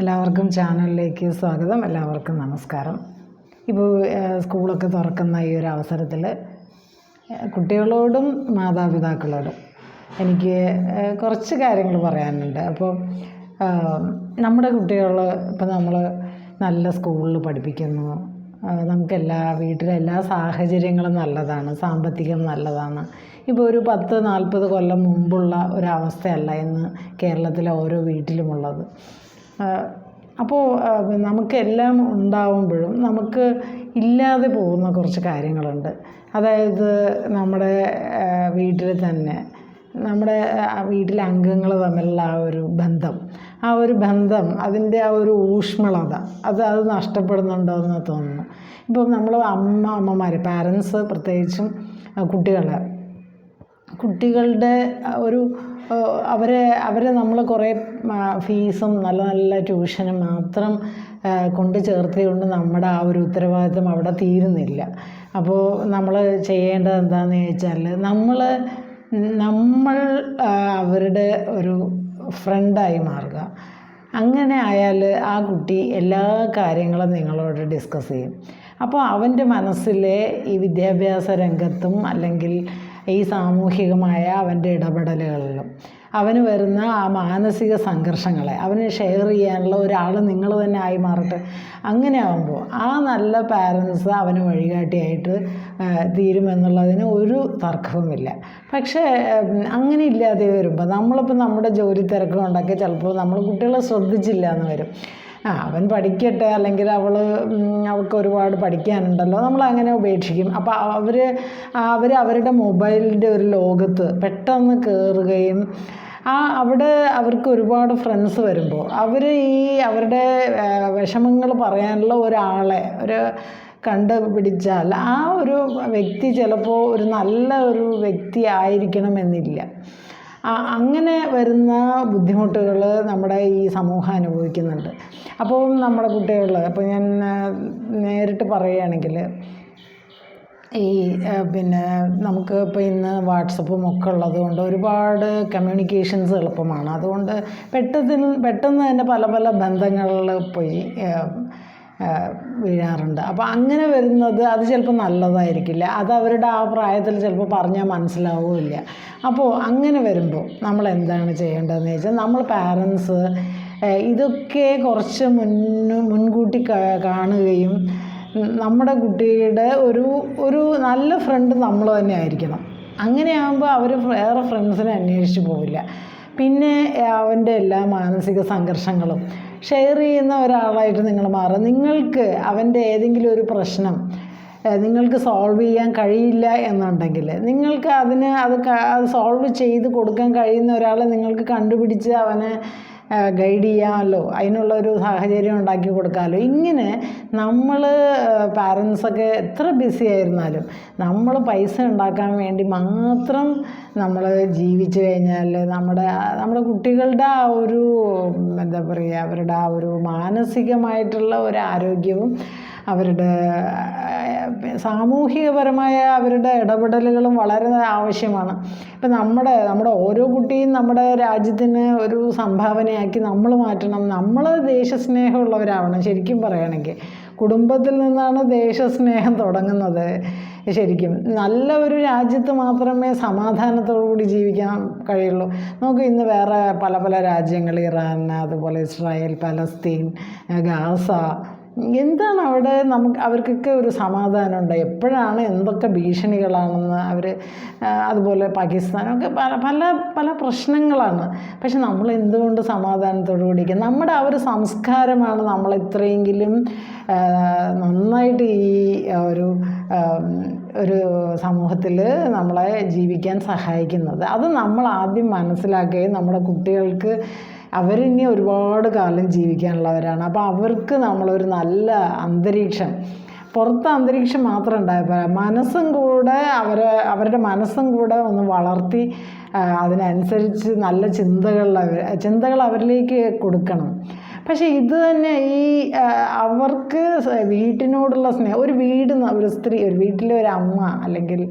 എല്ലാവർക്കും ചാനലിലേക്ക് സ്വാഗതം. എല്ലാവർക്കും നമസ്കാരം. ഇപ്പോൾ സ്കൂളൊക്കെ തുറക്കുന്ന ഈ ഒരു അവസരത്തിൽ കുട്ടികളോടും മാതാപിതാക്കളോടും എനിക്ക് കുറച്ച് കാര്യങ്ങൾ പറയാനുണ്ട്. അപ്പോൾ നമ്മുടെ കുട്ടികൾ ഇപ്പം നമ്മൾ നല്ല സ്കൂളിൽ പഠിപ്പിക്കുന്നു. നമുക്കെല്ലാ വീട്ടിലെ എല്ലാ സാഹചര്യങ്ങളും നല്ലതാണ് സാമ്പത്തികം നല്ലതാണ്. ഇപ്പോൾ ഒരു പത്ത് നാൽപ്പത് കൊല്ലം മുമ്പുള്ള ഒരവസ്ഥയല്ല ഇന്ന് കേരളത്തിലെ ഓരോ വീട്ടിലുമുള്ളത്. അപ്പോൾ നമുക്കെല്ലാം ഉണ്ടാവുമ്പോഴും നമുക്ക് ഇല്ലാതെ പോകുന്ന കുറച്ച് കാര്യങ്ങളുണ്ട്. അതായത് നമ്മുടെ വീട്ടിൽ തന്നെ നമ്മുടെ വീട്ടിലെ അംഗങ്ങൾ തമ്മിലുള്ള ആ ഒരു ബന്ധം. ആ ഒരു ബന്ധം അതിന്റെ ആ ഒരു ഊഷ്മളത അത് അത് നഷ്ടപ്പെടുന്നുണ്ടോ എന്ന് തോന്നുന്നു. ഇപ്പം നമ്മൾ അമ്മ അമ്മമാർ പാരൻസ് പ്രത്യേകിച്ചും കുട്ടികളെ കുട്ടികളുടെ ഒരു അവരെ അവരെ നമ്മൾ കുറേ ഫീസും നല്ല നല്ല ട്യൂഷനും മാത്രം കൊണ്ട് ചേർത്തുകൊണ്ട് നമ്മുടെ ആ ഒരു ഉത്തരവാദിത്വം അവിടെ തീരുന്നില്ല. അപ്പോൾ നമ്മൾ ചെയ്യേണ്ടത് എന്താണെന്ന് ചോദിച്ചാൽ നമ്മൾ നമ്മൾ അവരുടെ ഒരു ഫ്രണ്ടായി മാറുക. അങ്ങനെ ആയാൽ ആ കുട്ടി എല്ലാ കാര്യങ്ങളും നിങ്ങളോട് ഡിസ്കസ് ചെയ്യും. അപ്പോൾ അവന്റെ മനസ്സിലെ ഈ വിദ്യാഭ്യാസ രംഗത്തും അല്ലെങ്കിൽ ഈ സാമൂഹികമായ അവന്റെ ഇടപെടലുകളിലും. അവന് വരുന്ന ആ മാനസിക സംഘർഷങ്ങളെ അവന് ഷെയർ ചെയ്യാനുള്ള ഒരാൾ നിങ്ങൾ തന്നെ ആയി മാറട്ടെ. അങ്ങനെ ആകുമ്പോൾ ആ നല്ല പാരൻസ് അവന് വഴികാട്ടിയായിട്ട് തീരുമെന്നുള്ളതിന് ഒരു തർക്കവുമില്ല. പക്ഷേ അങ്ങനെ ഇല്ലാതെ വരുമ്പോൾ നമ്മളിപ്പോൾ നമ്മുടെ ജോലി തിരക്ക് കൊണ്ടൊക്കെ ചിലപ്പോൾ നമ്മൾ കുട്ടികളെ ശ്രദ്ധിച്ചില്ല എന്ന് വരും. ആ അവൻ പഠിക്കട്ടെ അല്ലെങ്കിൽ അവൾ അവൾക്ക് ഒരുപാട് പഠിക്കാനുണ്ടല്ലോ നമ്മൾ അങ്ങനെ ഉപേക്ഷിക്കും അപ്പോൾ അവർ അവർ അവരുടെ മൊബൈലിന്റെ ഒരു ലോകത്ത് പെട്ടെന്ന് കയറുകയും ആ അവിടെ അവർക്ക് ഒരുപാട് ഫ്രണ്ട്സ് വരുമ്പോൾ അവർ ഈ അവരുടെ വിഷമങ്ങൾ പറയാനുള്ള ഒരാളെ ഒരു കണ്ടുപിടിച്ചാൽ ആ ഒരു വ്യക്തി ചിലപ്പോൾ ഒരു നല്ല ഒരു വ്യക്തി ആയിരിക്കണമെന്നില്ല. അങ്ങനെ വരുന്ന ബുദ്ധിമുട്ടുകൾ നമ്മുടെ ഈ സമൂഹം അനുഭവിക്കുന്നുണ്ട്. അപ്പോൾ നമ്മുടെ കുട്ടികൾ അപ്പോൾ ഞാൻ നേരിട്ട് പറയുകയാണെങ്കിൽ ഈ പിന്നെ നമുക്ക് ഇപ്പോൾ ഇന്ന് വാട്സപ്പും ഒക്കെ ഉള്ളതുകൊണ്ട് ഒരുപാട് കമ്മ്യൂണിക്കേഷൻസ് എളുപ്പമാണ്. അതുകൊണ്ട് പെട്ടെന്ന് പെട്ടെന്ന് തന്നെ പല പല ബന്ധങ്ങളിൽ പോയി വീഴാറുണ്ട്. അപ്പോൾ അങ്ങനെ വരുന്നത് അത് ചിലപ്പോൾ നല്ലതായിരിക്കില്ല. അത് അവരുടെ ആ പ്രായത്തിൽ ചിലപ്പോൾ പറഞ്ഞാൽ മനസ്സിലാവുകയില്ല. അപ്പോൾ അങ്ങനെ വരുമ്പോൾ നമ്മൾ എന്താണ് ചെയ്യേണ്ടതെന്ന് വെച്ചാൽ നമ്മൾ പാരൻസ് ഇതൊക്കെ കുറച്ച് മുന്ന് മുൻകൂട്ടി കാണുകയും നമ്മുടെ കുട്ടിയുടെ ഒരു ഒരു നല്ല ഫ്രണ്ട് നമ്മൾ തന്നെ ആയിരിക്കണം. അങ്ങനെയാകുമ്പോൾ അവർ വേറെ ഫ്രണ്ട്സിനെ അന്വേഷിച്ച് പോവില്ല. പിന്നെ അവന്റെ എല്ലാ മാനസിക സംഘർഷങ്ങളും ഷെയർ ചെയ്യുന്ന ഒരാളായിട്ട് നിങ്ങൾ മാറുക. നിങ്ങൾക്ക് അവന്റെ ഏതെങ്കിലും ഒരു പ്രശ്നം നിങ്ങൾക്ക് സോൾവ് ചെയ്യാൻ കഴിയില്ല എന്നുണ്ടെങ്കിൽ നിങ്ങൾക്ക് അതിന് അത് സോൾവ് ചെയ്ത് കൊടുക്കാൻ കഴിയുന്ന ഒരാളെ നിങ്ങൾക്ക് കണ്ടുപിടിച്ച് അവനെ ഗൈഡ് ചെയ്യാമല്ലോ അതിനുള്ള ഒരു സാഹചര്യം ഉണ്ടാക്കി കൊടുക്കാമല്ലോ ഇങ്ങനെ നമ്മൾ പാരൻസൊക്കെ എത്ര ബിസി ആയിരുന്നാലും നമ്മൾ പൈസ ഉണ്ടാക്കാൻ വേണ്ടി മാത്രം നമ്മൾ ജീവിച്ചു കഴിഞ്ഞാൽ നമ്മുടെ നമ്മുടെ കുട്ടികളുടെ ആ ഒരു എന്താ പറയുക അവരുടെ ആ ഒരു മാനസികമായിട്ടുള്ള ഒരു ആരോഗ്യവും അവരുടെ സാമൂഹികപരമായ അവരുടെ ഇടപെടലുകളും വളരെ ആവശ്യമാണ്. ഇപ്പം നമ്മുടെ നമ്മുടെ ഓരോ കുട്ടിയും നമ്മുടെ രാജ്യത്തിന് ഒരു സംഭാവനയാക്കി നമ്മൾ മാറ്റണം. നമ്മൾ ദേശസ്നേഹമുള്ളവരാവണം ശരിക്കും പറയുകയാണെങ്കിൽ. കുടുംബത്തിൽ നിന്നാണ് ദേശസ്നേഹം തുടങ്ങുന്നത് ശരിക്കും. നല്ല ഒരു രാജ്യത്ത് മാത്രമേ സമാധാനത്തോടു കൂടി ജീവിക്കാൻ കഴിയുള്ളൂ. നമുക്ക് ഇന്ന് വേറെ പല പല രാജ്യങ്ങൾ ഇറാൻ അതുപോലെ ഇസ്രായേൽ പലസ്തീൻ ഗാസ എന്താണ് അവിടെ നമുക്ക് അവർക്കൊക്കെ ഒരു സമാധാനമുണ്ട് എപ്പോഴാണ് എന്തൊക്കെ ഭീഷണികളാണെന്ന് അവർ അതുപോലെ പാകിസ്ഥാനൊക്കെ പല പല പല പ്രശ്നങ്ങളാണ്. പക്ഷെ നമ്മൾ എന്തുകൊണ്ട് സമാധാനത്തോടു കൂടിയിരിക്കുക നമ്മുടെ ആ ഒരു സംസ്കാരമാണ് നമ്മൾ ഇത്രയെങ്കിലും നന്നായിട്ട് ഈ ഒരു ഒരു സമൂഹത്തിൽ നമ്മളെ ജീവിക്കാൻ സഹായിക്കുന്നത്. അത് നമ്മൾ ആദ്യം മനസ്സിലാക്കുകയും നമ്മുടെ കുട്ടികൾക്ക് അവരിനി ഒരുപാട് കാലം ജീവിക്കാനുള്ളവരാണ്. അപ്പോൾ അവർക്ക് നമ്മളൊരു നല്ല അന്തരീക്ഷം പുറത്ത് അന്തരീക്ഷം മാത്രം ഉണ്ടായപ്പോൾ മനസ്സും കൂടെ അവരെ അവരുടെ മനസ്സും കൂടെ ഒന്ന് വളർത്തി അതിനനുസരിച്ച് നല്ല ചിന്തകൾ അവർ ചിന്തകൾ അവരിലേക്ക് കൊടുക്കണം. പക്ഷേ ഇത് തന്നെ ഈ അവർക്ക് വീട്ടിനോടുള്ള സ്നേഹം ഒരു വീട് ഒരു സ്ത്രീ ഒരു വീട്ടിലെ ഒരു അമ്മ അല്ലെങ്കിൽ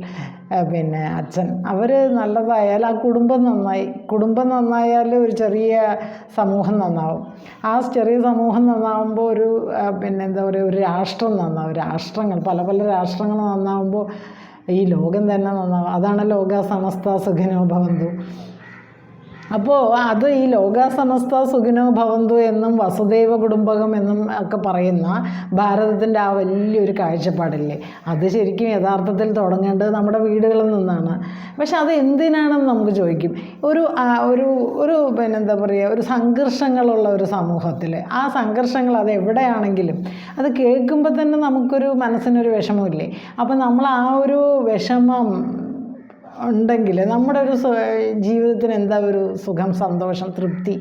പിന്നെ അച്ഛൻ. അവർ നല്ലതായാൽ ആ കുടുംബം നന്നായി. കുടുംബം നന്നായാൽ ഒരു ചെറിയ സമൂഹം നന്നാവും. ആ ചെറിയ സമൂഹം നന്നാവുമ്പോൾ ഒരു പിന്നെ എന്താ പറയുക ഒരു രാഷ്ട്രം നന്നാവും. രാഷ്ട്രങ്ങൾ പല പല രാഷ്ട്രങ്ങൾ നന്നാവുമ്പോൾ ഈ ലോകം തന്നെ നന്നാവും. അതാണ് ലോക സമസ്ത സുഖിനോ ഭവന്തു. അപ്പോൾ അത് ഈ ലോക സമസ്ത സുഖിനോ ഭവന്തു എന്നും വസുദൈവ കുടുംബകം എന്നും ഒക്കെ പറയുന്ന ഭാരതത്തിന്റെ ആ വലിയൊരു കാഴ്ചപ്പാടില്ലേ? അത് ശരിക്കും യഥാർത്ഥത്തിൽ തുടങ്ങേണ്ടത് നമ്മുടെ വീടുകളിൽ നിന്നാണ്. പക്ഷെ അത് എന്തിനാണെന്ന് നമുക്ക് ചോദിക്കും. ഒരു ഒരു ഒരു പിന്നെ എന്താ പറയുക ഒരു സംഘർഷങ്ങളുള്ള ഒരു സമൂഹത്തിൽ ആ സംഘർഷങ്ങൾ അത് എവിടെയാണെങ്കിലും അത് കേൾക്കുമ്പോൾ തന്നെ നമുക്കൊരു മനസ്സിനൊരു വിഷമമില്ലേ? അപ്പം നമ്മൾ ആ ഒരു വിഷമം ഉണ്ടെങ്കിൽ നമ്മുടെ ഒരു ജീവിതത്തിന് എന്താ ഒരു സുഖം സന്തോഷം തൃപ്തി?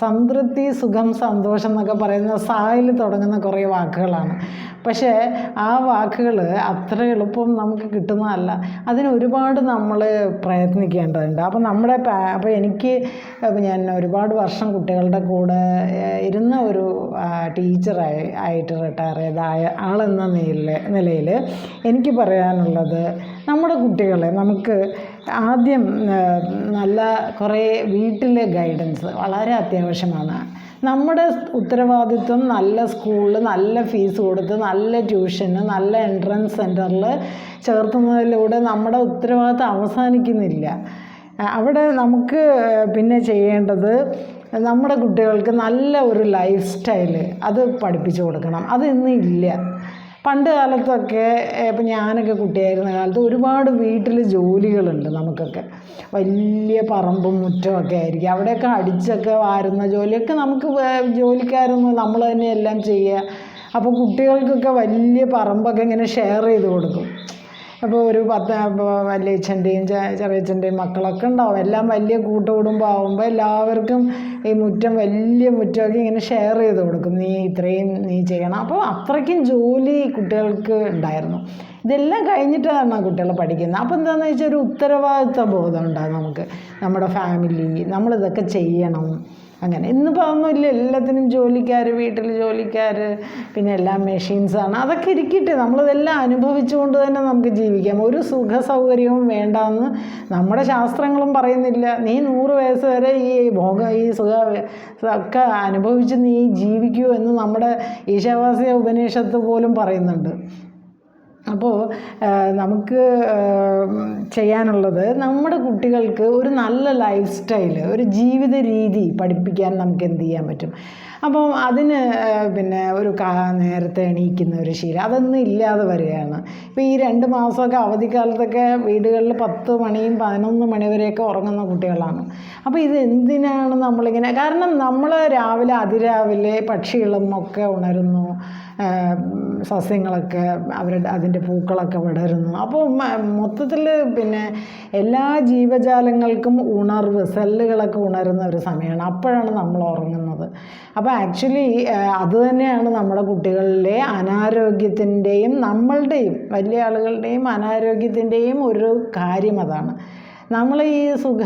സംതൃപ്തി സുഖം സന്തോഷം എന്നൊക്കെ പറയുന്ന സായിൽ തുടങ്ങുന്ന കുറേ വാക്കുകളാണ്. പക്ഷേ ആ വാക്കുകൾ അത്ര എളുപ്പം നമുക്ക് കിട്ടുന്നതല്ല. അതിന് ഒരുപാട് നമ്മൾ പ്രയത്നിക്കേണ്ടതുണ്ട്. അപ്പം നമ്മുടെ അപ്പോൾ എനിക്ക് ഞാൻ ഒരുപാട് വർഷം കുട്ടികളുടെ കൂടെ ഇരുന്ന ഒരു ടീച്ചറായി ആയിട്ട് റിട്ടയർ ചെയ്ത ആയ- ആളെന്ന നില നിലയിൽ എനിക്ക് പറയാനുള്ളത് നമ്മുടെ കുട്ടികളെ നമുക്ക് ആദ്യം നല്ല കുറേ വീട്ടിലെ ഗൈഡൻസ് വളരെ അത്യാവശ്യമാണ്. നമ്മുടെ ഉത്തരവാദിത്വം നല്ല സ്കൂളിൽ നല്ല ഫീസ് കൊടുത്ത് നല്ല ട്യൂഷന് നല്ല എൻട്രൻസ് സെന്ററിൽ ചേർത്തുന്നതിലൂടെ നമ്മുടെ ഉത്തരവാദിത്വം അവസാനിക്കുന്നില്ല. അവിടെ നമുക്ക് പിന്നെ ചെയ്യേണ്ടത് നമ്മുടെ കുട്ടികൾക്ക് നല്ല ഒരു ലൈഫ് സ്റ്റൈൽ അത് പഠിപ്പിച്ചു കൊടുക്കണം. അത് ഇന്ന് ഇല്ല. പണ്ട് കാലത്തൊക്കെ ഇപ്പം ഞാനൊക്കെ കുട്ടിയായിരുന്ന കാലത്ത് ഒരുപാട് വീട്ടിൽ ജോലികളുണ്ട് നമുക്കൊക്കെ. വലിയ പറമ്പും മുറ്റമൊക്കെ ആയിരിക്കും. അവിടെയൊക്കെ അടിച്ചൊക്കെ വാരുന്ന ജോലിയൊക്കെ നമുക്ക് ജോലിക്കാരൊന്നും നമ്മൾ തന്നെ എല്ലാം ചെയ്യുക അപ്പോൾ കുട്ടികൾക്കൊക്കെ വലിയ പറമ്പൊക്കെ ഇങ്ങനെ ഷെയർ ചെയ്ത് കൊടുക്കും. അപ്പോൾ ഒരു പത്ത് വല്യച്ഛന്റെയും ചെറിയച്ഛന്റെയും മക്കളൊക്കെ ഉണ്ടാവും. എല്ലാം വലിയ കൂട്ടുകുടുംബം ആകുമ്പോൾ എല്ലാവർക്കും ഈ മുറ്റം വലിയ മുറ്റമൊക്കെ ഇങ്ങനെ ഷെയർ ചെയ്ത് കൊടുക്കും. നീ ഇത്രയും നീ ചെയ്യണം. അപ്പോൾ അത്രയ്ക്കും ജോലി കുട്ടികൾക്ക് ഉണ്ടായിരുന്നു. ഇതെല്ലാം കഴിഞ്ഞിട്ടാണ് കുട്ടികൾ പഠിക്കുന്നത്. അപ്പോൾ എന്താണെന്ന് വെച്ചാൽ ഒരു ഉത്തരവാദിത്വ ബോധം ഉണ്ടാകും നമുക്ക്. നമ്മുടെ ഫാമിലി നമ്മളിതൊക്കെ ചെയ്യണം. അങ്ങനെ. ഇന്നിപ്പോൾ ഒന്നുമില്ല എല്ലാത്തിനും ജോലിക്കാർ വീട്ടിൽ ജോലിക്കാർ പിന്നെ എല്ലാം മെഷീൻസാണ് അതൊക്കെ ഇരിക്കട്ടെ. നമ്മളിതെല്ലാം അനുഭവിച്ചുകൊണ്ട് തന്നെ നമുക്ക് ജീവിക്കാം. ഒരു സുഖ സൗകര്യവും വേണ്ടാന്ന് നമ്മുടെ ശാസ്ത്രങ്ങളും പറയുന്നില്ല. നീ നൂറ് വയസ്സ് വരെ ഈ ഭോഗ ഈ സുഖ ഒക്കെ അനുഭവിച്ച് നീ ജീവിക്കൂ എന്ന് നമ്മുടെ ഈശാവാസ്യ ഉപനിഷത്ത് പോലും പറയുന്നുണ്ട്. അപ്പോൾ നമുക്ക് ചെയ്യാനുള്ളത് നമ്മുടെ കുട്ടികൾക്ക് ഒരു നല്ല ലൈഫ് സ്റ്റൈൽ ഒരു ജീവിത രീതി പഠിപ്പിക്കാൻ നമുക്ക് എന്ത് ചെയ്യാൻ പറ്റും? അപ്പം അതിന് പിന്നെ ഒരു നേരത്തെ എണീക്കുന്ന ഒരു ശീലം. അതൊന്നും ഇല്ലാതെ വരികയാണ്. ഇപ്പോൾ ഈ രണ്ട് മാസമൊക്കെ അവധിക്കാലത്തൊക്കെ വീടുകളിൽ പത്ത് മണിയും പതിനൊന്ന് മണി വരെയൊക്കെ ഉറങ്ങുന്ന കുട്ടികളാണ്. അപ്പോൾ ഇത് എന്തിനാണ് നമ്മളിങ്ങനെ കാരണം നമ്മൾ രാവിലെ അതിരാവിലെ പക്ഷികളും ഒക്കെ ഉണരുന്നു സസ്യങ്ങളൊക്കെ അവരുടെ അതിന്റെ പൂക്കളൊക്കെ വിടരുന്നു. അപ്പോൾ മൊത്തത്തിൽ പിന്നെ എല്ലാ ജീവജാലങ്ങൾക്കും ഉണർവ് സെല്ലുകളൊക്കെ ഉണരുന്ന ഒരു സമയമാണ് അപ്പോഴാണ് നമ്മൾ ഉറങ്ങുന്നത്. അപ്പോൾ ആക്ച്വലി അത് തന്നെയാണ് നമ്മുടെ കുട്ടികളിലെ അനാരോഗ്യത്തിന്റെയും നമ്മളുടെയും വലിയ ആളുകളുടെയും അനാരോഗ്യത്തിന്റെയും ഒരു കാര്യം അതാണ്. നമ്മൾ ഈ സുഖ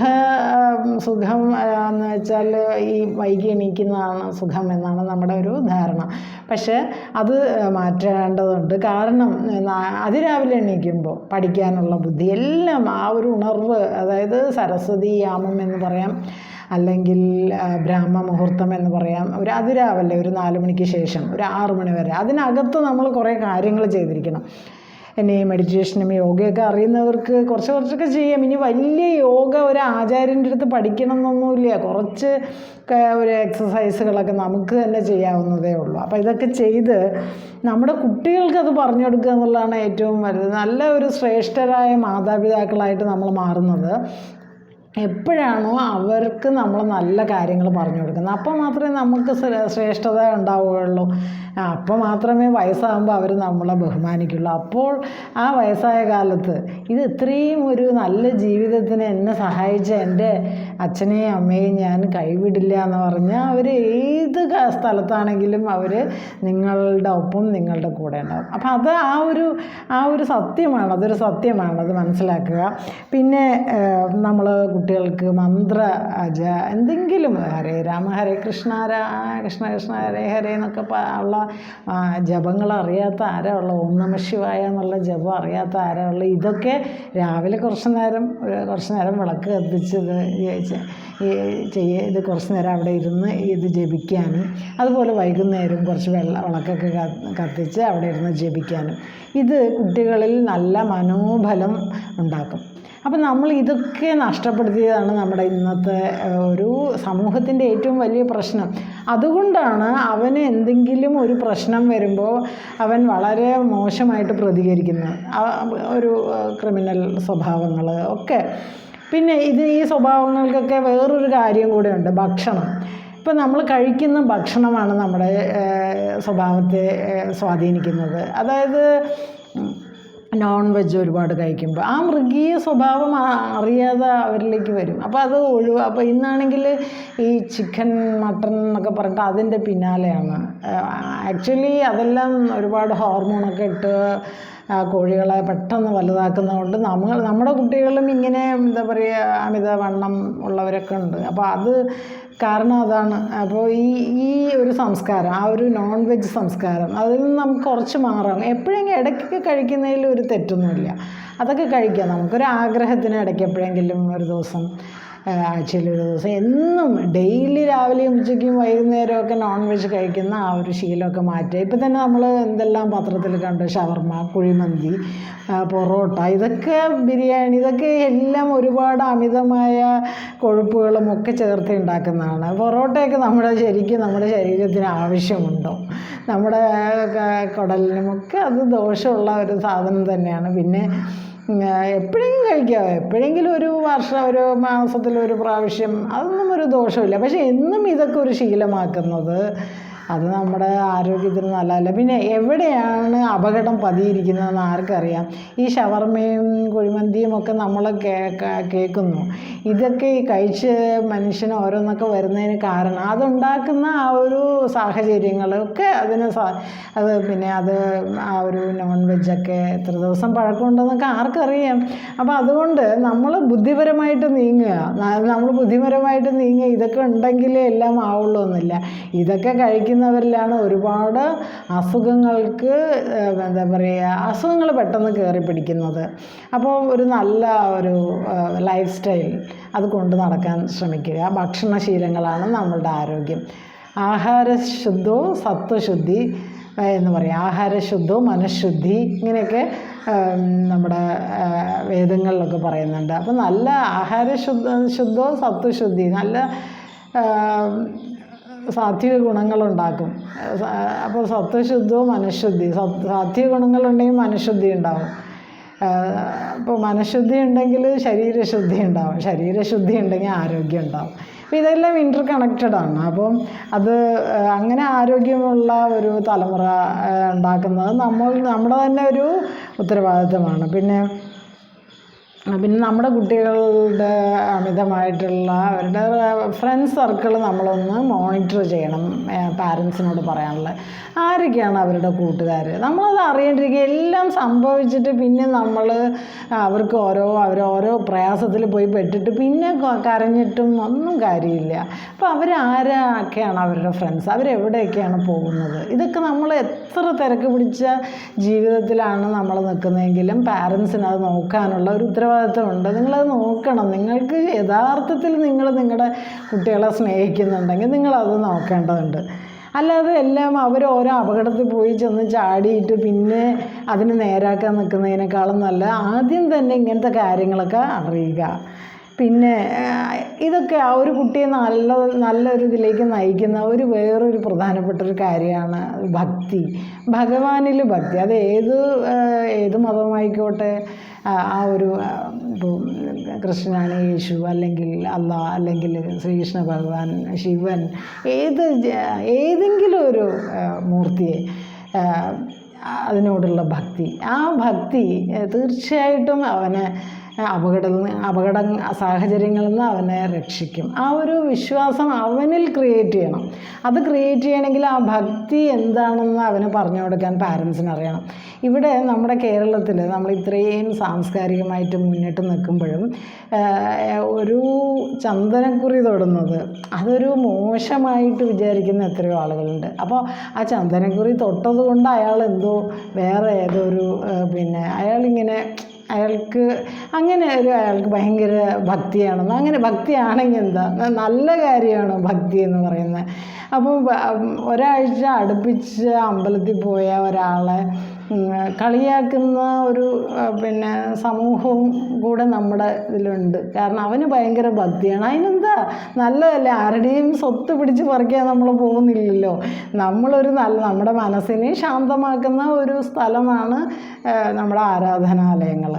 സുഖം എന്ന് വെച്ചാൽ ഈ വൈകി എണീക്കുന്നതാണ് സുഖം എന്നാണ് നമ്മുടെ ഒരു ധാരണ. പക്ഷേ അത് മാറ്റേണ്ടതുണ്ട്. കാരണം അതിരാവിലെ എണീക്കുമ്പോൾ പഠിക്കാനുള്ള ബുദ്ധി എല്ലാം ആ ഒരു ഉണർവ് അതായത് സരസ്വതി യാമം എന്ന് പറയാം അല്ലെങ്കിൽ ബ്രാഹ്മ മുഹൂർത്തം എന്ന് പറയാം. ഒരു അതിരാവല്ലേ ഒരു നാല് മണിക്ക് ശേഷം ഒരു ആറ് മണി വരെ അതിനകത്ത് നമ്മൾ കുറേ കാര്യങ്ങൾ ചെയ്തിരിക്കണം. ഇനി മെഡിറ്റേഷനും യോഗയൊക്കെ അറിയുന്നവർക്ക് കുറച്ച് കുറച്ചൊക്കെ ചെയ്യാം. ഇനി വലിയ യോഗ ഒരു ആചാര്യന്റെ അടുത്ത് പഠിക്കണം എന്നൊന്നുമില്ല കുറച്ച് ഒരു എക്സസൈസുകളൊക്കെ നമുക്ക് തന്നെ ചെയ്യാവുന്നതേ ഉള്ളൂ. അപ്പോൾ ഇതൊക്കെ ചെയ്ത് നമ്മുടെ കുട്ടികൾക്ക് അത് പറഞ്ഞു കൊടുക്കുക എന്നുള്ളതാണ് ഏറ്റവും വലുത്. നല്ല ഒരു ശ്രേഷ്ഠരായ മാതാപിതാക്കളായിട്ട് നമ്മൾ മാറുന്നത്. എപ്പോഴാണോ അവർക്ക് നമ്മൾ നല്ല കാര്യങ്ങൾ പറഞ്ഞു കൊടുക്കുന്നത്. അപ്പോൾ മാത്രമേ നമുക്ക് ശ്ര- ശ്രേഷ്ഠത ഉണ്ടാവുകയുള്ളൂ. അപ്പോൾ മാത്രമേ വയസ്സാകുമ്പോൾ അവർ നമ്മളെ ബഹുമാനിക്കുള്ളൂ. അപ്പോൾ ആ വയസ്സായ കാലത്ത് ഇത് ഇത്രയും ഒരു നല്ല ജീവിതത്തിന് എന്നെ സഹായിച്ച എന്റെ അച്ഛനെയും അമ്മയെയും ഞാൻ കൈവിടില്ല എന്ന് പറഞ്ഞാൽ അവർ ഏത് സ്ഥലത്താണെങ്കിലും അവർ നിങ്ങളുടെ ഒപ്പം നിങ്ങളുടെ കൂടെ ഉണ്ടാവും. അപ്പം അത് ആ ഒരു ആ ഒരു സത്യമാണ് അതൊരു സത്യമാണ് അത് മനസ്സിലാക്കുക. പിന്നെ നമ്മൾ കുട്ടികൾക്ക് മന്ത്ര അജ എന്തെങ്കിലും ഹരേ രാമ ഹരേ കൃഷ്ണ കൃഷ്ണ കൃഷ്ണ ഹരേ ഹരേ എന്നൊക്കെ ഉള്ള ജപങ്ങൾ അറിയാത്ത ആരാ ഉള്ള? ഓം നമ ശിവായ എന്നുള്ള ജപം അറിയാത്ത ആരാ ഉള്ള? ഇതൊക്കെ രാവിലെ കുറച്ച് നേരം കുറച്ച് നേരം വിളക്ക് കത്തിച്ച് ഇത് കുറച്ച് നേരം അവിടെ ഇരുന്ന് ഇത് ജപിക്കാനും അതുപോലെ വൈകുന്നേരം കുറച്ച് വെള്ള വിളക്കൊക്കെ കത്തിച്ച് അവിടെ ഇരുന്ന് ജപിക്കാനും. ഇത് കുട്ടികളിൽ നല്ല മനോബലം ഉണ്ടാക്കും. അപ്പം നമ്മൾ ഇതൊക്കെ നഷ്ടപ്പെടുത്തിയതാണ് നമ്മുടെ ഇന്നത്തെ ഒരു സമൂഹത്തിന്റെ ഏറ്റവും വലിയ പ്രശ്നം. അതുകൊണ്ടാണ് അവന് എന്തെങ്കിലും ഒരു പ്രശ്നം വരുമ്പോൾ അവൻ വളരെ മോശമായിട്ട് പ്രതികരിക്കുന്നത്. ഒരു ക്രിമിനൽ സ്വഭാവങ്ങൾ ഒക്കെ. പിന്നെ ഇത് ഈ സ്വഭാവങ്ങൾക്കൊക്കെ വേറൊരു കാര്യം കൂടെ ഉണ്ട് ഭക്ഷണം. ഇപ്പം നമ്മൾ കഴിക്കുന്ന ഭക്ഷണമാണ് നമ്മുടെ സ്വഭാവത്തെ സ്വാധീനിക്കുന്നത്. അതായത് നോൺ വെജ് ഒരുപാട് കഴിക്കുമ്പോൾ ആ മൃഗീയ സ്വഭാവം അറിയാതെ അവരിലേക്ക് വരും. അപ്പോൾ അത് ഒഴിവ് അപ്പോൾ ഇന്നാണെങ്കിൽ ഈ ചിക്കൻ മട്ടൺ എന്നൊക്കെ പറഞ്ഞിട്ട് അതിന്റെ പിന്നാലെയാണ്. ആക്ച്വലി അതെല്ലാം ഒരുപാട് ഹോർമോണൊക്കെ ഇട്ട് കോഴികളെ പെട്ടെന്ന് വലുതാക്കുന്നതുകൊണ്ട് നമ്മൾ നമ്മുടെ കുട്ടികളും ഇങ്ങനെ എന്താ പറയുക അമിതവണ്ണം ഉള്ളവരൊക്കെ ഉണ്ട്. അപ്പോൾ അത് കാരണം അതാണ്. അപ്പോൾ ഈ ഈ ഒരു സംസ്കാരം ആ ഒരു നോൺ വെജ് സംസ്കാരം അതിൽ നിന്ന് നമുക്ക് കുറച്ച് മാറാം. എപ്പോഴെങ്കിലും ഇടയ്ക്കൊക്കെ കഴിക്കുന്നതിൽ ഒരു തെറ്റൊന്നുമില്ല. അതൊക്കെ കഴിക്കാം. നമുക്കൊരു ആഗ്രഹത്തിന് ഇടയ്ക്ക് എപ്പോഴെങ്കിലും ഒരു ദിവസം. ആഴ്ചയിൽ ഒരു ദിവസം എന്നും ഡെയിലി രാവിലെയും ഉച്ചയ്ക്കും വൈകുന്നേരവും ഒക്കെ നോൺ വെജ് കഴിക്കുന്ന ആ ഒരു ശീലമൊക്കെ മാറ്റുക ഇപ്പം തന്നെ നമ്മൾ എന്തെല്ലാം പത്രത്തിൽ കണ്ടു ഷവർമ്മ കുഴിമന്തി പൊറോട്ട ഇതൊക്കെ ബിരിയാണി ഇതൊക്കെ എല്ലാം ഒരുപാട് അമിതമായ കൊഴുപ്പുകളും ഒക്കെ ചേർത്ത് ഉണ്ടാക്കുന്നതാണ് പൊറോട്ടയൊക്കെ നമ്മുടെ ശരിക്കും നമ്മുടെ ശരീരത്തിന് ആവശ്യമുണ്ടോ? നമ്മുടെ കുടലിനുമൊക്കെ അത് ദോഷമുള്ള ഒരു സാധനം തന്നെയാണ്. പിന്നെ എപ്പോഴെങ്കിലും കഴിക്കാം. എപ്പോഴെങ്കിലും ഒരു വർഷം ഒരു മാസത്തിൽ ഒരു പ്രാവശ്യം അതൊന്നും ഒരു ദോഷമില്ല. പക്ഷേ എന്നും ഇതൊക്കെ ഒരു ശീലമാക്കുന്നത് അത് നമ്മുടെ ആരോഗ്യത്തിന് നല്ലതല്ല. പിന്നെ എവിടെയാണ് അപകടം പതിയിരിക്കുന്നതെന്ന് ആർക്കറിയാം? ഈ ഷവർമയും കുഴിമന്തിയും ഒക്കെ നമ്മൾ കേൾക്കുന്നു. ഇതൊക്കെ ഈ കഴിച്ച് മനുഷ്യന് ഓരോന്നൊക്കെ വരുന്നതിന് കാരണം അതുണ്ടാക്കുന്ന ആ ഒരു സാഹചര്യങ്ങളൊക്കെ അതിന് അത് പിന്നെ അത് ആ ഒരു നോൺ വെജൊക്കെ എത്ര ദിവസം പഴക്കമുണ്ടെന്നൊക്കെ ആർക്കറിയാം. അപ്പോൾ അതുകൊണ്ട് നമ്മൾ ബുദ്ധിപരമായിട്ട് നീങ്ങുക. നമ്മൾ ബുദ്ധിപരമായിട്ട് നീങ്ങുക. ഇതൊക്കെ ഉണ്ടെങ്കിലേ എല്ലാം ആവുള്ളൂ എന്നില്ല ഇതൊക്കെ കഴിക്കുന്നവരിലാണ് ഒരുപാട് അസുഖങ്ങൾക്ക് എന്താ പറയുക അസുഖങ്ങൾ പെട്ടെന്ന് കയറി പിടിക്കുന്നത്. അപ്പോൾ ഒരു നല്ല ഒരു ലൈഫ് സ്റ്റൈൽ അത് കൊണ്ട് നടക്കാൻ ശ്രമിക്കുക. ഭക്ഷണശീലങ്ങളാണ് നമ്മളുടെ ആരോഗ്യം. ആഹാര ശുദ്ധവും സത്വശുദ്ധി എന്ന് പറയാം. ആഹാരശുദ്ധവും മനഃശുദ്ധി ഇങ്ങനെയൊക്കെ നമ്മുടെ വേദങ്ങളിലൊക്കെ പറയുന്നുണ്ട്. അപ്പോൾ നല്ല ആഹാരശുദ്ധ ശുദ്ധവും സത്വശുദ്ധി നല്ല സാത്വിക ഗുണങ്ങളുണ്ടാക്കും. അപ്പോൾ സത്വശുദ്ധവും മനഃശുദ്ധി. സത് സാത്വിക ഗുണങ്ങളുണ്ടെങ്കിൽ മനഃശുദ്ധി ഉണ്ടാവും. അപ്പോൾ മനഃശുദ്ധി ഉണ്ടെങ്കിൽ ശരീരശുദ്ധി ഉണ്ടാവും. ശരീരശുദ്ധി ഉണ്ടെങ്കിൽ ആരോഗ്യം ഉണ്ടാവും. അപ്പോൾ ഇതെല്ലാം ഇന്റർ കണക്റ്റഡ് ആണ്. അപ്പം അത് അങ്ങനെ ആരോഗ്യമുള്ള ഒരു തലമുറ ഉണ്ടാക്കുന്നത് നമ്മൾ നമ്മുടെ തന്നെ ഒരു ഉത്തരവാദിത്തമാണ്. പിന്നെ പിന്നെ നമ്മുടെ കുട്ടികളുടെ അമിതമായിട്ടുള്ള അവരുടെ ഫ്രണ്ട്സ് സർക്കിൾ നമ്മളൊന്ന് മോണിറ്റർ ചെയ്യണം പാരൻസിനോട് പറയാനുള്ളത്. ആരൊക്കെയാണ് അവരുടെ കൂട്ടുകാർ നമ്മളത് അറിയേണ്ടിരിക്കുക എല്ലാം സംഭവിച്ചിട്ട് പിന്നെ നമ്മൾ അവർക്ക് ഓരോ അവരോരോ പ്രയാസത്തിൽ പോയി പെട്ടിട്ട് പിന്നെ കരഞ്ഞിട്ടും ഒന്നും കാര്യമില്ല. അപ്പോൾ അവരാരൊക്കെയാണ് അവരുടെ ഫ്രണ്ട്സ് അവരെവിടെയൊക്കെയാണ് പോകുന്നത്? ഇതൊക്കെ നമ്മൾ എത്ര തിരക്ക് പിടിച്ച ജീവിതത്തിലാണ് നമ്മൾ നിൽക്കുന്നതെങ്കിലും പാരൻസിന് അത് നോക്കാനുള്ള ഒരു ഉത്തരവാദിത്വമുണ്ട് നിങ്ങളത് നോക്കണം. നിങ്ങൾക്ക് യഥാർത്ഥത്തിൽ നിങ്ങൾ നിങ്ങളുടെ കുട്ടികളെ സ്നേഹിക്കുന്നുണ്ടെങ്കിൽ നിങ്ങളത് നോക്കേണ്ടതുണ്ട്. അല്ലാതെ എല്ലാം അവർ ഓരോ അപകടത്തിൽ പോയി ചെന്ന് ചാടിയിട്ട് പിന്നെ അതിന് നേരാക്കാൻ നിൽക്കുന്നതിനേക്കാളും നല്ല ആദ്യം തന്നെ ഇങ്ങനത്തെ കാര്യങ്ങളൊക്കെ അറിയുക. പിന്നെ ഇതൊക്കെ ആ ഒരു കുട്ടിയെ നല്ല നല്ലൊരു ഇതിലേക്ക് നയിക്കുന്ന ഒരു വേറൊരു പ്രധാനപ്പെട്ട ഒരു കാര്യമാണ് ഭക്തി. ഭഗവാനിൽ ഭക്തി. അത് ഏത് ഏത് മതമായിക്കോട്ടെ ആ ഒരു ഇപ്പോൾ കൃഷ്ണനാണ് യേശു അല്ലെങ്കിൽ അല്ല അല്ലെങ്കിൽ ശ്രീകൃഷ്ണ ഭഗവാൻ ശിവൻ ഏത് ഏതെങ്കിലും ഒരു മൂർത്തിയെ അതിനോടുള്ള ഭക്തി. ആ ഭക്തി തീർച്ചയായിട്ടും അവന് അപകട അപകട സാഹചര്യങ്ങളിൽ നിന്ന് അവനെ രക്ഷിക്കും. ആ ഒരു വിശ്വാസം അവനിൽ ക്രിയേറ്റ് ചെയ്യണം. അത് ക്രിയേറ്റ് ചെയ്യണമെങ്കിൽ ആ ഭക്തി എന്താണെന്ന് അവന് പറഞ്ഞു കൊടുക്കാൻ പാരൻസിന് അറിയണം. ഇവിടെ നമ്മുടെ കേരളത്തിൽ നമ്മൾ ഇത്രയും സാംസ്കാരികമായിട്ട് മുന്നിട്ട് നിൽക്കുമ്പോഴും ഒരു ചന്ദനക്കുറി തൊടുന്നത് അതൊരു മോശമായിട്ട് വിചാരിക്കുന്ന എത്രയോ ആളുകളുണ്ട്. അപ്പോൾ ആ ചന്ദനക്കുറി തൊട്ടത് കൊണ്ട് അയാൾ എന്തോ വേറെ ഏതോ ഒരു പിന്നെ അയാളിങ്ങനെ അയാൾക്ക് അങ്ങനെ ഒരു അയാൾക്ക് ഭയങ്കര ഭക്തിയാണെന്ന് അങ്ങനെ ഭക്തിയാണെങ്കിൽ എന്താ? നല്ല കാര്യമാണ് ഭക്തി എന്ന് പറയുന്നത്? അപ്പോൾ ഒരാഴ്ച അടുപ്പിച്ച് അമ്പലത്തിൽ പോയ ഒരാളെ കളിയാക്കുന്ന ഒരു പിന്നെ സമൂഹവും കൂടെ നമ്മുടെ ഇതിലുണ്ട്. കാരണം അവന് ഭയങ്കര ഭക്തിയാണ് അതിനെന്താ? നല്ലതല്ലേ? ആരുടെയും സ്വത്ത് പിടിച്ച് പറിക്കാൻ നമ്മൾ പോകുന്നില്ലല്ലോ. നമ്മളൊരു നല്ല നമ്മുടെ മനസ്സിനെ ശാന്തമാക്കുന്ന ഒരു സ്ഥലമാണ് നമ്മുടെ ആരാധനാലയങ്ങൾ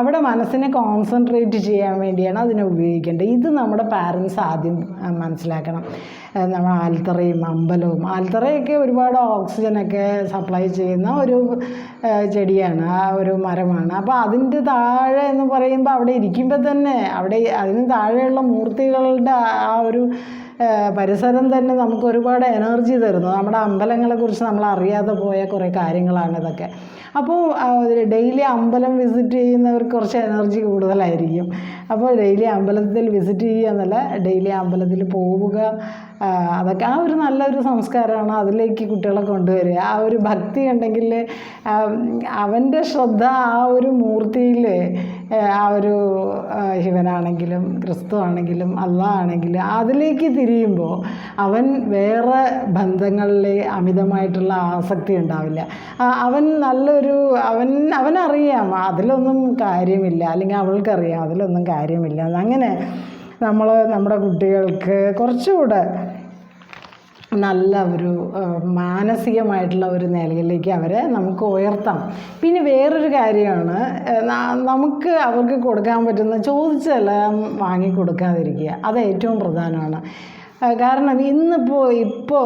അവിടെ മനസ്സിനെ കോൺസെൻട്രേറ്റ് ചെയ്യാൻ വേണ്ടിയാണ് അതിനെ ഉപയോഗിക്കേണ്ടത്. ഇത് നമ്മുടെ പാരൻസ് ആദ്യം മനസ്സിലാക്കണം. നമ്മൾ ആൽത്തറയും അമ്പലവും. ആൽത്തറയൊക്കെ ഒരുപാട് ഓക്സിജനൊക്കെ സപ്ലൈ ചെയ്യുന്ന ഒരു ചെടിയാണ് ആ ഒരു മരമാണ്. അപ്പോൾ അതിന്റെ താഴെ എന്ന് പറയുമ്പോൾ അവിടെ ഇരിക്കുമ്പോൾ തന്നെ അവിടെ അതിന് താഴെയുള്ള മൂർത്തികളുടെ ആ- ഒരു പരിസരം തന്നെ നമുക്ക് ഒരുപാട് എനർജി തരുന്നു. നമ്മുടെ അമ്പലങ്ങളെക്കുറിച്ച് നമ്മൾ അറിയാതെ പോയ കുറേ കാര്യങ്ങളാണ് ഇതൊക്കെ. അപ്പോൾ ഡെയിലി അമ്പലം വിസിറ്റ് ചെയ്യുന്നവർക്ക് കുറച്ച് എനർജി കൂടുതലായിരിക്കും. അപ്പോൾ ഡെയിലി അമ്പലത്തിൽ വിസിറ്റ് ചെയ്യുക എന്നല്ല ഡെയിലി അമ്പലത്തിൽ പോവുക അതൊക്കെ ആ ഒരു നല്ലൊരു സംസ്കാരമാണ് അതിലേക്ക് കുട്ടികളെ കൊണ്ടുവരിക. ആ ഒരു ഭക്തി ഉണ്ടെങ്കിൽ അവന്റെ ശ്രദ്ധ ആ ഒരു മൂർത്തിയിൽ ആ ഒരു ശിവനാണെങ്കിലും ക്രിസ്തു ആണെങ്കിലും അള്ളാ ആണെങ്കിലും അതിലേക്ക് തിരിയുമ്പോൾ അവൻ വേറെ ബന്ധങ്ങളിലെ അമിതമായിട്ടുള്ള ആസക്തി ഉണ്ടാവില്ല. അവൻ നല്ലൊരു അവൻ അവനറിയാം അതിലൊന്നും കാര്യമില്ല. അല്ലെങ്കിൽ അവൾക്കറിയാം അതിലൊന്നും കാര്യമില്ല. അങ്ങനെ നമ്മൾ നമ്മുടെ കുട്ടികൾക്ക് കുറച്ചുകൂടെ നല്ല ഒരു മാനസികമായിട്ടുള്ള ഒരു നിലയിലേക്ക് അവരെ നമുക്ക് ഉയർത്താം. പിന്നെ വേറൊരു കാര്യമാണ് നമുക്ക് അവർക്ക് കൊടുക്കാൻ പറ്റുന്ന ചോദിച്ചെല്ലാം വാങ്ങി കൊടുക്കാതിരിക്കുക. അത് ഏറ്റവും പ്രധാനമാണ്. കാരണം ഇന്നിപ്പോൾ ഇപ്പോൾ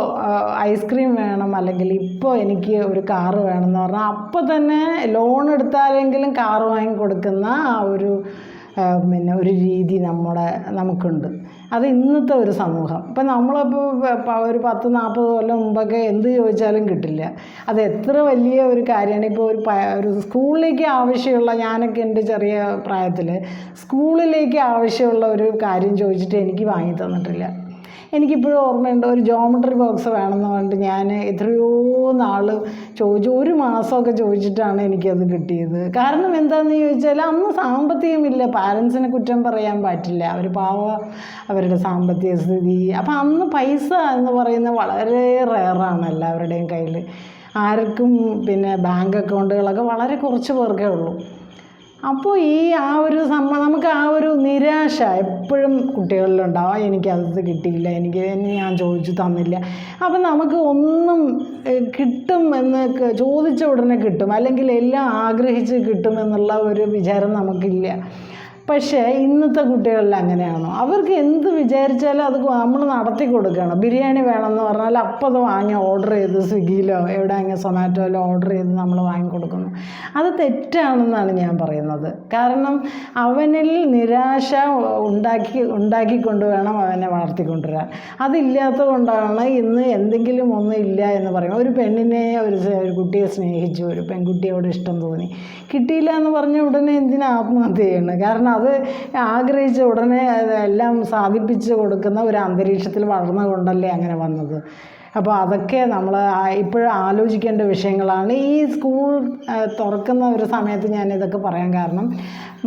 ഐസ്ക്രീം വേണം അല്ലെങ്കിൽ ഇപ്പോൾ എനിക്ക് ഒരു കാറ് വേണം എന്ന് പറഞ്ഞാൽ അപ്പോൾ തന്നെ ലോൺ എടുത്താലെങ്കിലും കാറ് വാങ്ങി കൊടുക്കുന്ന ആ ഒരു പിന്നെ ഒരു രീതി നമ്മുടെ നമുക്കുണ്ട്. അത് ഇന്നത്തെ ഒരു സമൂഹം. ഇപ്പം നമ്മളിപ്പോൾ ഒരു പത്ത് നാൽപ്പത് കൊല്ലം മുമ്പൊക്കെ എന്ത് ചോദിച്ചാലും കിട്ടില്ല. അത് എത്ര വലിയ ഒരു കാര്യമാണ്. ഇപ്പോൾ ഒരു ഒരു സ്കൂളിലേക്ക് ആവശ്യമുള്ള ഞാനൊക്കെ എന്റെ ചെറിയ പ്രായത്തിൽ സ്കൂളിലേക്ക് ആവശ്യമുള്ള ഒരു കാര്യം ചോദിച്ചിട്ട് എനിക്ക് വാങ്ങി തന്നിട്ടില്ല. എനിക്കിപ്പോഴും ഓർമ്മയുണ്ട് ഒരു ജോമെട്രി ബോക്സ് വേണമെന്ന് പറഞ്ഞിട്ട് ഞാൻ എത്രയോ നാൾ ചോദിച്ചു ഒരു മാസമൊക്കെ ചോദിച്ചിട്ടാണ് എനിക്കത് കിട്ടിയത്. കാരണം എന്താണെന്ന് ചോദിച്ചാൽ അന്ന് സാമ്പത്തികമില്ല പാരൻസിനെ കുറ്റം പറയാൻ പറ്റില്ല. അവർ പാവ അവരുടെ സാമ്പത്തിക സ്ഥിതി. അപ്പം അന്ന് പൈസ എന്ന് പറയുന്നത് വളരെ റെയറാണ് എല്ലാവരുടെയും കയ്യിൽ ആർക്കും പിന്നെ ബാങ്ക് അക്കൗണ്ടുകളൊക്കെ വളരെ കുറച്ച് പേർക്കേ ഉള്ളൂ. അപ്പോൾ ഈ ആ ഒരു സമ്മ നമുക്ക് ആ ഒരു നിരാശ എപ്പോഴും കുട്ടികളിലുണ്ടാവും. "ആ, എനിക്കത് കിട്ടിയില്ല. എനിക്ക് ഞാൻ ചോദിച്ചു തന്നില്ല. അപ്പം നമുക്ക് ഒന്നും കിട്ടും എന്ന് ചോദിച്ച ഉടനെ കിട്ടും. അല്ലെങ്കിൽ എല്ലാം ആഗ്രഹിച്ച് കിട്ടുമെന്നുള്ള ഒരു വിചാരം നമുക്കില്ല. പക്ഷേ ഇന്നത്തെ കുട്ടികളിൽ അങ്ങനെയാണോ? അവർക്ക് എന്ത് വിചാരിച്ചാലും അത് നമ്മൾ നടത്തി കൊടുക്കണം. ബിരിയാണി വേണമെന്ന് പറഞ്ഞാൽ അപ്പം അത് വാങ്ങി ഓർഡർ ചെയ്ത് സ്വിഗ്ഗിയിലോ എവിടെയെങ്കിലും സൊമാറ്റോയിലോ ഓർഡർ ചെയ്ത് നമ്മൾ വാങ്ങി കൊടുക്കുന്നു. അത് തെറ്റാണെന്നാണ് ഞാൻ പറയുന്നത്. കാരണം അവനിൽ നിരാശ ഉണ്ടാക്കി ഉണ്ടാക്കിക്കൊണ്ട് വേണം അവനെ വളർത്തിക്കൊണ്ടുവരാൻ. അതില്ലാത്തത് കൊണ്ടാണ് ഇന്ന് എന്തെങ്കിലും ഒന്നും ഇല്ല എന്ന് പറയുന്നത്. ഒരു പെണ്ണിനെ ഒരു ഒരു കുട്ടിയെ സ്നേഹിച്ചു ഒരു പെൺകുട്ടിയോട് ഇഷ്ടം തോന്നി. കിട്ടിയില്ല എന്ന് പറഞ്ഞ ഉടനെ എന്തിനാ ആത്മഹത്യ ചെയ്യണം കാരണം അത് ആഗ്രഹിച്ച ഉടനെ എല്ലാം സാധിപ്പിച്ച് കൊടുക്കുന്ന ഒരു അന്തരീക്ഷത്തിൽ വളർന്നുകൊണ്ടല്ലേ അങ്ങനെ വന്നത്? അപ്പോൾ അതൊക്കെ നമ്മൾ ഇപ്പോഴും ആലോചിക്കേണ്ട വിഷയങ്ങളാണ്. ഈ സ്കൂൾ തുറക്കുന്ന ഒരു സമയത്ത് ഞാൻ ഇതൊക്കെ പറയാൻ കാരണം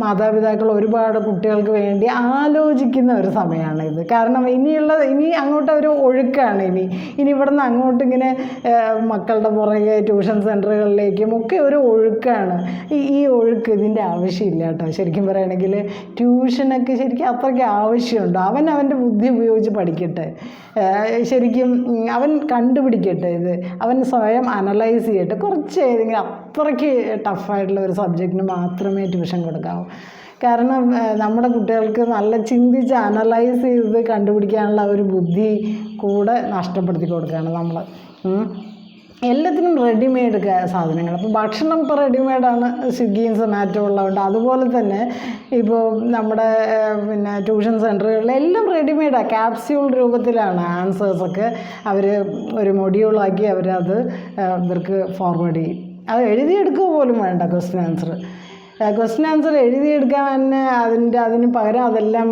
മാതാപിതാക്കൾ ഒരുപാട് കുട്ടികൾക്ക് വേണ്ടി ആലോചിക്കുന്ന ഒരു സമയമാണ് ഇത്. കാരണം ഇനിയുള്ള ഇനി അങ്ങോട്ട് ഒരു ഒഴുക്കാണ് ഇനി. ഇനി ഇവിടുന്ന് അങ്ങോട്ട് ഇങ്ങനെ മക്കളുടെ പുറകെ ട്യൂഷൻ സെന്ററുകളിലേക്കും ഒക്കെ ഒരു ഒഴുക്കാണ്. ഈ ഒഴുക്ക് ഇതിന്റെ ആവശ്യമില്ല കേട്ടോ. ശരിക്കും പറയുകയാണെങ്കിൽ ട്യൂഷനൊക്കെ ശരിക്കും അത്രയ്ക്ക് ആവശ്യമുണ്ടോ. അവൻ അവന്റെ ബുദ്ധി ഉപയോഗിച്ച് പഠിക്കട്ടെ. ശരിക്കും അവൻ കണ്ടുപിടിക്കട്ടെ ഇത്. അവൻ സ്വയം അനലൈസ് ചെയ്യട്ടെ. കുറച്ച് ഏതെങ്കിലും അത്രയ്ക്ക് ടഫായിട്ടുള്ള ഒരു സബ്ജക്റ്റിന് മാത്രമേ ട്യൂഷൻ കൊടുക്കാവൂ. കാരണം നമ്മുടെ കുട്ടികൾക്ക് നല്ല ചിന്തിച്ച് അനലൈസ് ചെയ്ത് കണ്ടുപിടിക്കാനുള്ള ഒരു ബുദ്ധി കൂടെ നഷ്ടപ്പെടുത്തി കൊടുക്കുകയാണ് നമ്മൾ എല്ലാത്തിനും റെഡിമെയ്ഡ് സാധനങ്ങൾ. അപ്പോൾ ഭക്ഷണം ഇപ്പോൾ റെഡിമെയ്ഡാണ് സ്വിഗ്ഗിയും സൊമാറ്റോ ഉള്ളതുകൊണ്ട്. അതുപോലെ തന്നെ ഇപ്പോൾ നമ്മുടെ പിന്നെ ട്യൂഷൻ സെന്ററുകളിൽ എല്ലാം റെഡിമെയ്ഡാണ് ക്യാപ്സ്യൂൾ രൂപത്തിലാണ് ആൻസേഴ്സൊക്കെ അവർ ഒരു മൊഡ്യൂളാക്കി അവരത് ഇവർക്ക് ഫോർവേഡ് ചെയ്യും. അത് എഴുതിയെടുക്കുക പോലും വേണ്ട ക്വസ്റ്റ്യൻ ആൻസർ ക്വസ്റ്റ്യൻ ആൻസർ എഴുതിയെടുക്കാൻ തന്നെ അതിന്റെ അതിന് പകരം അതെല്ലാം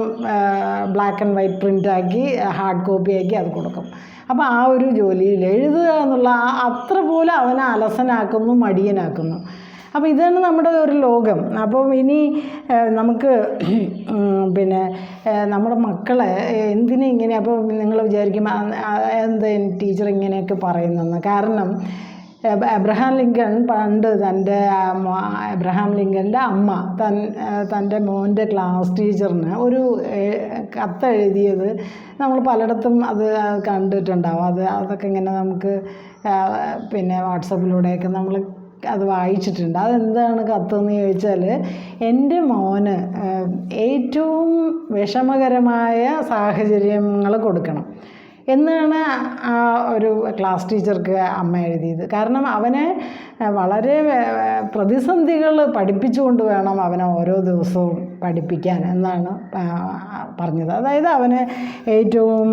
ബ്ലാക്ക് ആൻഡ് വൈറ്റ് പ്രിന്റാക്കി ഹാർഡ് കോപ്പിയാക്കി അത് കൊടുക്കും. അപ്പോൾ ആ ഒരു ജോലിയിൽ എഴുതുക എന്നുള്ള അത്ര പോലും അവനെ അലസനാക്കുന്നു മടിയനാക്കുന്നു. അപ്പോൾ ഇതാണ് നമ്മുടെ ഒരു ലോകം. അപ്പം ഇനി നമുക്ക് പിന്നെ നമ്മുടെ മക്കളെ എന്തിനെ ഇങ്ങനെ അപ്പോൾ നിങ്ങൾ വിചാരിക്കും എന്താ ടീച്ചർ ഇങ്ങനെയൊക്കെ പറയുന്നെന്ന്. കാരണം എബ്രഹാം ലിങ്കൺ പണ്ട് തന്റെ എബ്രഹാം ലിങ്കന്റെ അമ്മ തൻ തന്റെ മോന്റെ ക്ലാസ് ടീച്ചറിന് ഒരു കത്തെഴുതിയത് നമ്മൾ പലയിടത്തും അത് കണ്ടിട്ടുണ്ടാവും. അത് അതൊക്കെ ഇങ്ങനെ നമുക്ക് പിന്നെ വാട്സപ്പിലൂടെയൊക്കെ നമ്മൾ അത് വായിച്ചിട്ടുണ്ട്. അതെന്താണ് കത്തെന്ന് ചോദിച്ചാൽ എന്റെ മോന് ഏറ്റവും വിഷമകരമായ സാഹചര്യങ്ങൾ കൊടുക്കണം. എന്നാണ് ആ ഒരു ക്ലാസ് ടീച്ചർക്ക് അമ്മ എഴുതിയത്. കാരണം അവനെ വളരെ പ്രതിസന്ധികൾ പഠിപ്പിച്ചുകൊണ്ട് വേണം അവനെ ഓരോ ദിവസവും പഠിപ്പിക്കാൻ എന്നാണ് പറഞ്ഞത്. അതായത് അവന് ഏറ്റവും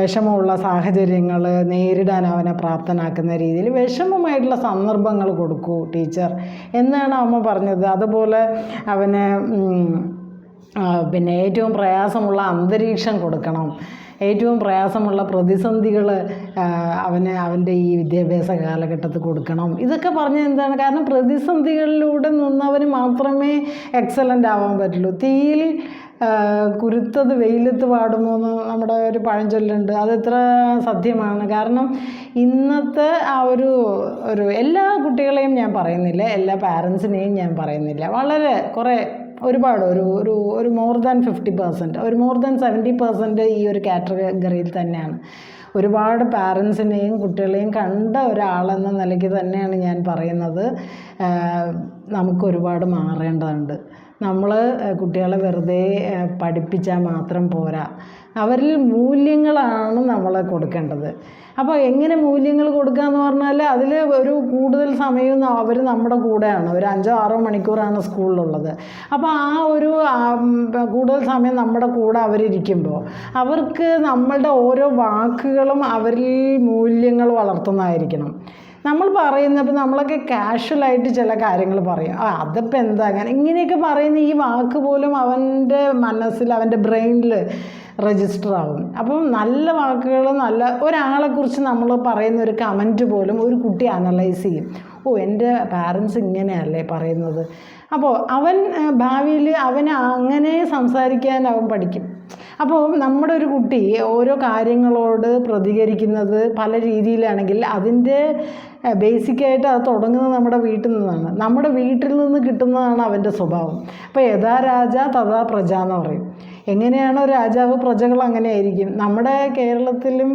വിഷമമുള്ള സാഹചര്യങ്ങൾ നേരിടാൻ അവനെ പ്രാപ്തനാക്കുന്ന രീതിയിൽ വിഷമമായിട്ടുള്ള സന്ദർഭങ്ങൾ കൊടുക്കൂ ടീച്ചർ എന്നാണ് അമ്മ പറഞ്ഞത്. അതുപോലെ അവന് പിന്നെ ഏറ്റവും പ്രയാസമുള്ള അന്തരീക്ഷം കൊടുക്കണം. ഏറ്റവും പ്രയാസമുള്ള പ്രതിസന്ധികൾ അവന് അവന്റെ ഈ വിദ്യാഭ്യാസ കാലഘട്ടത്തിൽ കൊടുക്കണം. ഇതൊക്കെ പറഞ്ഞത് എന്താണ്? കാരണം പ്രതിസന്ധികളിലൂടെ നിന്നവന് മാത്രമേ എക്സലന്റ് ആവാൻ പറ്റുള്ളൂ. തീയിൽ കുരുത്തത് വെയിലത്ത് പാടുമോ എന്ന് നമ്മുടെ ഒരു പഴഞ്ചൊല്ലുണ്ട്. അതെത്ര സത്യമാണ്. കാരണം ഇന്നത്തെ ആ ഒരു ഒരു എല്ലാ കുട്ടികളെയും ഞാൻ പറയുന്നില്ല എല്ലാ പാരൻസിനെയും ഞാൻ പറയുന്നില്ല. വളരെ കുറേ ഒരുപാട് ഒരു ഒരു ഒരു മോർ ദാൻ ഫിഫ്റ്റി പെർസെന്റ് ഒരു മോർ ദാൻ സെവന്റി പെർസെന്റ് ഈ ഒരു കാറ്റഗറിയിൽ തന്നെയാണ്. ഒരുപാട് പാരൻസിനെയും കുട്ടികളെയും കണ്ട ഒരാളെന്ന നിലയ്ക്ക് തന്നെയാണ് ഞാൻ പറയുന്നത്. നമുക്ക് ഒരുപാട് മാറേണ്ടതുണ്ട്. നമ്മൾ കുട്ടികളെ വെറുതെ പഠിപ്പിച്ചാൽ മാത്രം പോരാ. അവരിൽ മൂല്യങ്ങളാണ് നമ്മൾ കൊടുക്കേണ്ടത്. അപ്പോൾ എങ്ങനെ മൂല്യങ്ങൾ കൊടുക്കുക എന്ന് പറഞ്ഞാൽ അതിൽ ഒരു കൂടുതൽ സമയം അവർ നമ്മുടെ കൂടെയാണ്. ഒരു അഞ്ചോ ആറോ മണിക്കൂറാണ് സ്കൂളിലുള്ളത്. അപ്പോൾ ആ ഒരു കൂടുതൽ സമയം നമ്മുടെ കൂടെ അവരിയ്ക്കുമ്പോൾ അവർക്ക് നമ്മളുടെ ഓരോ വാക്കുകളും അവരിൽ മൂല്യങ്ങൾ വളർത്തുന്നതായിരിക്കണം. നമ്മൾ പറയുന്നപ്പോൾ നമ്മളൊക്കെ കാഷ്വലായിട്ട് ചില കാര്യങ്ങൾ പറയും. ആ അതിപ്പോൾ എന്താ അങ്ങനെ? ഇങ്ങനെയൊക്കെ പറയുന്ന ഈ വാക്ക് പോലും അവന്റെ മനസ്സിൽ അവന്റെ ബ്രെയിനിൽ രജിസ്റ്റർ ആവും. അപ്പം നല്ല വാക്കുകൾ നല്ല ഒരാളെക്കുറിച്ച് നമ്മൾ പറയുന്ന ഒരു കമന്റ് പോലും ഒരു കുട്ടി അനലൈസ് ചെയ്യും. ഓ എന്റെ പാരൻസ് ഇങ്ങനെയല്ലേ പറയുന്നത്? അപ്പോൾ അവൻ ഭാവിയിൽ അവൻ അങ്ങനെ സംസാരിക്കാൻ അവൻ പഠിക്കും. അപ്പോൾ നമ്മുടെ ഒരു കുട്ടി ഓരോ കാര്യങ്ങളോട് പ്രതികരിക്കുന്നത് പല രീതിയിലാണെങ്കിൽ അതിന്റെ ബേസിക്കായിട്ട് അത് തുടങ്ങുന്നത് നമ്മുടെ വീട്ടിൽ നിന്നാണ്. നമ്മുടെ വീട്ടിൽ നിന്ന് കിട്ടുന്നതാണ് അവന്റെ സ്വഭാവം. അപ്പോൾ യഥാ രാജ തഥാ പ്രജ എന്ന് പറയും. എങ്ങനെയാണോ രാജാവ് പ്രജകൾ അങ്ങനെ ആയിരിക്കും നമ്മുടെ കേരളത്തിലും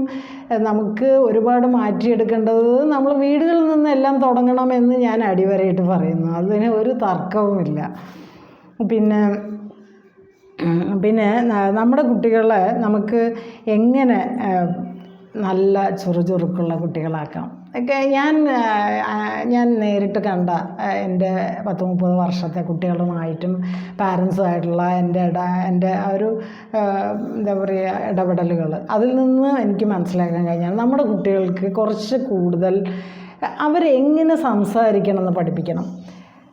നമുക്ക് ഒരുപാട് മാറ്റിയെടുക്കേണ്ടത് നമ്മൾ വീടുകളിൽ നിന്നെല്ലാം തുടങ്ങണമെന്ന് ഞാൻ അടിവരയിട്ട് പറയുന്നു. അതിന് ഒരു തർക്കവുമില്ല. പിന്നെ പിന്നെ നമ്മുടെ കുട്ടികളെ നമുക്ക് എങ്ങനെ നല്ല ചുറുചുറുക്കുള്ള കുട്ടികളാക്കാം? ഒക്കെ ഞാൻ ഞാൻ നേരിട്ട് കണ്ട എന്റെ പത്ത് മുപ്പത് വർഷത്തെ കുട്ടികളുമായിട്ടും പാരൻസുമായിട്ടുള്ള എന്റെ ഇട എന്റെ ഒരു എന്താ പറയുക ഇടപെടലുകൾ. അതിൽ നിന്ന് എനിക്ക് മനസ്സിലാക്കാൻ കഴിഞ്ഞാൽ നമ്മുടെ കുട്ടികൾക്ക് കുറച്ച് കൂടുതൽ അവരെങ്ങനെ സംസാരിക്കണം എന്ന് പഠിപ്പിക്കണം.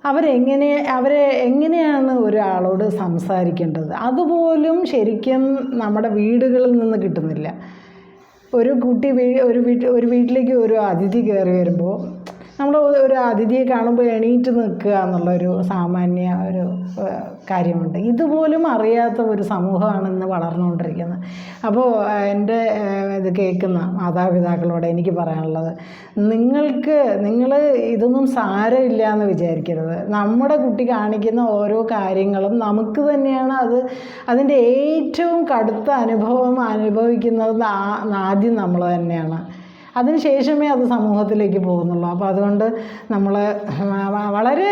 അവരെങ്ങനെ അവരെ എങ്ങനെയാണ് ഒരാളോട് സംസാരിക്കേണ്ടത്? അതുപോലും ശരിക്കും നമ്മുടെ വീടുകളിൽ നിന്ന് കിട്ടുന്നില്ല. ഒരു കുട്ടി വീ ഒരു വീട്ടിൽ ഒരു വീട്ടിലേക്ക് ഒരു അതിഥി കയറി വരുമ്പോൾ നമ്മൾ ഒരു അതിഥിയെ കാണുമ്പോൾ എണീറ്റ് നിൽക്കുക എന്നുള്ളൊരു സാമാന്യ ഒരു കാര്യമുണ്ട്. ഇതുപോലും അറിയാത്ത ഒരു സമൂഹമാണ് ഇന്ന് വളർന്നുകൊണ്ടിരിക്കുന്നത്. അപ്പോൾ എന്റെ ഇത് കേൾക്കുന്ന മാതാപിതാക്കളോട് എനിക്ക് പറയാനുള്ളത് നിങ്ങൾക്ക് നിങ്ങൾ ഇതൊന്നും സാരമില്ല എന്ന് വിചാരിക്കരുത്. നമ്മുടെ കുട്ടി കാണിക്കുന്ന ഓരോ കാര്യങ്ങളും നമുക്ക് തന്നെയാണ് അത് അതിന്റെ ഏറ്റവും കടുത്ത അനുഭവം അനുഭവിക്കുന്നത് ആദ്യം നമ്മൾ തന്നെയാണ്. അതിന് ശേഷമേ അത് സമൂഹത്തിലേക്ക് പോകുന്നുള്ളൂ. അപ്പോൾ അതുകൊണ്ട് നമ്മൾ വളരെ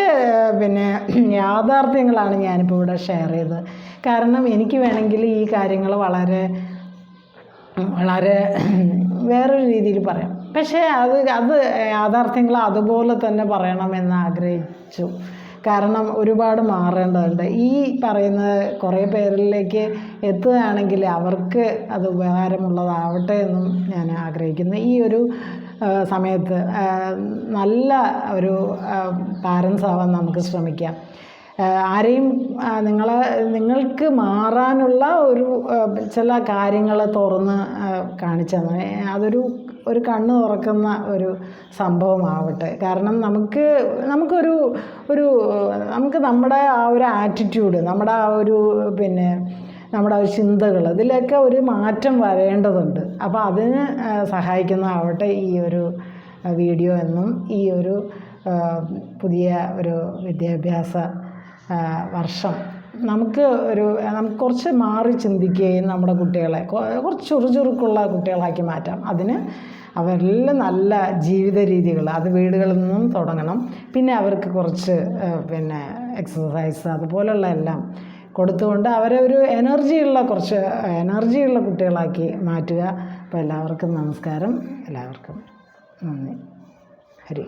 പിന്നെ യാഥാർത്ഥ്യങ്ങളാണ് ഞാനിപ്പോൾ ഇവിടെ ഷെയർ ചെയ്തത്. കാരണം എനിക്ക് വേണമെങ്കിൽ ഈ കാര്യങ്ങൾ വളരെ വളരെ വേറൊരു രീതിയിൽ പറയാം. പക്ഷേ അത് അത് യാഥാർത്ഥ്യങ്ങൾ അതുപോലെ തന്നെ പറയണമെന്ന് ആഗ്രഹിച്ചു. കാരണം ഒരുപാട് മാറേണ്ടതുണ്ട്. ഈ പറയുന്ന കുറേ പേരിലേക്ക് എത്തുകയാണെങ്കിൽ അവർക്ക് അത് ഉപകാരമുള്ളതാവട്ടെ എന്നും ഞാൻ ആഗ്രഹിക്കുന്നു. ഈ ഒരു സമയത്ത് നല്ല ഒരു പാരൻസ് ആവാൻ നമുക്ക് ശ്രമിക്കാം. ആരെയും നിങ്ങളെ നിങ്ങൾക്ക് മാറാനുള്ള ഒരു ചില കാര്യങ്ങൾ തുറന്ന് കാണിച്ചു തന്നെ അതൊരു ഒരു കണ്ണ് തുറക്കുന്ന ഒരു സംഭവമാവട്ടെ. കാരണം നമുക്ക് നമുക്കൊരു ഒരു നമുക്ക് നമ്മുടെ ആ ഒരു ആറ്റിറ്റ്യൂഡ് നമ്മുടെ ആ ഒരു പിന്നെ നമ്മുടെ ആ ചിന്തകൾ ഇതിലൊക്കെ ഒരു മാറ്റം വരേണ്ടതുണ്ട്. അപ്പോൾ അതിന് സഹായിക്കുന്നതാവട്ടെ ഈ ഒരു വീഡിയോ എന്നും ഈ ഒരു പുതിയ ഒരു വിദ്യാഭ്യാസ വർഷം. നമുക്ക് ഒരു നമുക്ക് കുറച്ച് മാറി ചിന്തിക്കുകയും നമ്മുടെ കുട്ടികളെ കുറച്ച് ചുറുചുറുക്കുള്ള കുട്ടികളാക്കി മാറ്റാം. അതിന് അവരെല്ലാം നല്ല ജീവിത രീതികൾ അത് വീടുകളിൽ നിന്നും തുടങ്ങണം. പിന്നെ അവർക്ക് കുറച്ച് പിന്നെ എക്സസൈസ് അതുപോലുള്ള എല്ലാം കൊടുത്തുകൊണ്ട് അവരെ ഒരു എനർജിയുള്ള കുറച്ച് എനർജിയുള്ള കുട്ടികളാക്കി മാറ്റുക. അപ്പോൾ എല്ലാവർക്കും നമസ്കാരം. എല്ലാവർക്കും നന്ദി. ഹരി.